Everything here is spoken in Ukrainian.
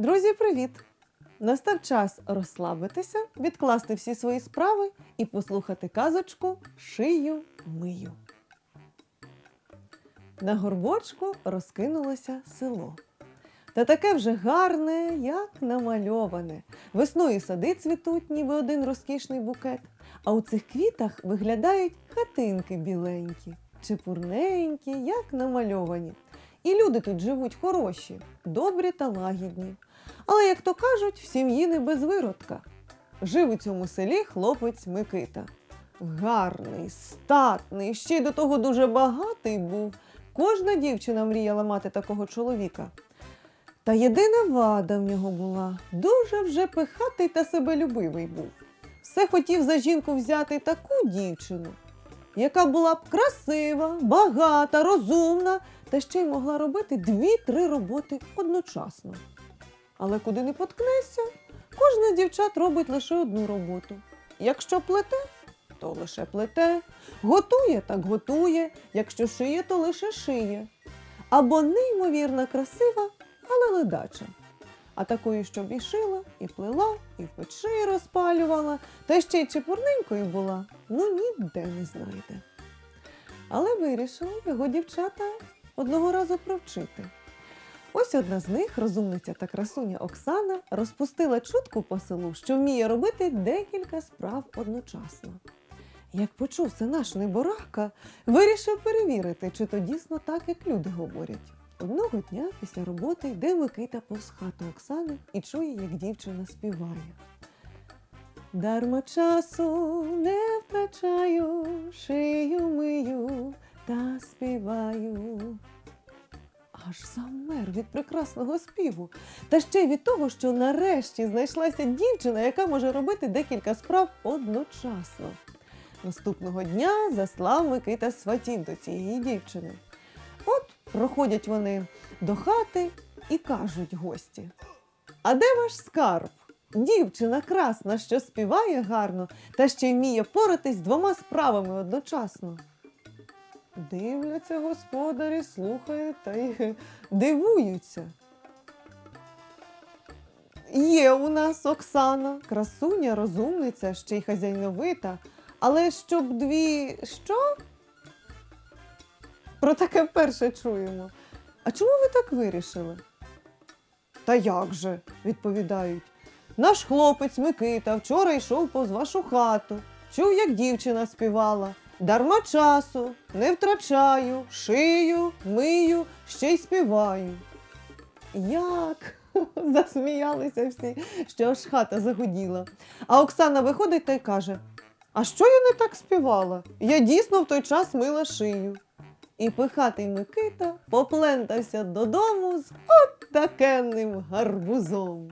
Друзі, привіт! Настав час розслабитися, відкласти всі свої справи і послухати казочку Шию мию. На горбочку розкинулося село. Та таке вже гарне, як намальоване. Весною сади цвітуть, ніби один розкішний букет, а у цих квітах виглядають хатинки біленькі, чепурненькі, як намальовані. І люди тут живуть хороші, добрі та лагідні. Але, як то кажуть, в сім'ї не без виродка. Жив у цьому селі хлопець Микита. Гарний, статний, ще й до того дуже багатий був. Кожна дівчина мріяла мати такого чоловіка. Та єдина вада в нього була дуже вже пихатий та себелюбивий був. Все хотів за жінку взяти таку дівчину, яка була б красива, багата, розумна та ще й могла робити дві-три роботи одночасно. Але куди не поткнешся, кожна дівчат робить лише одну роботу. Якщо плете, то лише плете, готує, так готує, якщо шиє, то лише шиє. Або неймовірно красива, але ледача. А такою, щоб і шила, і плела, і в печі розпалювала, та ще й чепурненькою була, ну ніде не знайде. Але вирішили його дівчата одного разу провчити. Ось одна з них, розумниця та красуня Оксана, розпустила чутку по селу, що вміє робити декілька справ одночасно. Як почув це наш неборака, вирішив перевірити, чи то дійсно так, як люди говорять. Одного дня після роботи йде Микита повз хату Оксани і чує, як дівчина співає. Дарма часу не втрачаю, шию мию та співаю. Аж замер від прекрасного співу. Та ще й від того, що нарешті знайшлася дівчина, яка може робити декілька справ одночасно. Наступного дня заслав Микита сватів до цієї дівчини. От проходять вони до хати і кажуть гості: А де ваш скарб? Дівчина красна, що співає гарно, та ще й вміє поратись двома справами одночасно. Дивляться господарі, слухають та й дивуються. Є у нас Оксана, красуня, розумниця, ще й хазяйновита, але щоб дві що? Про таке вперше чуємо. А чому ви так вирішили? Та як же, відповідають. Наш хлопець Микита вчора йшов повз вашу хату, чув, як дівчина співала. Дарма часу, не втрачаю, шию, мию, ще й співаю. Як? Засміялися всі, що аж хата загуділа. А Оксана виходить та й каже: А що я не так співала? Я дійсно в той час мила шию. І пихатий Микита поплентався додому з от такенним гарбузом.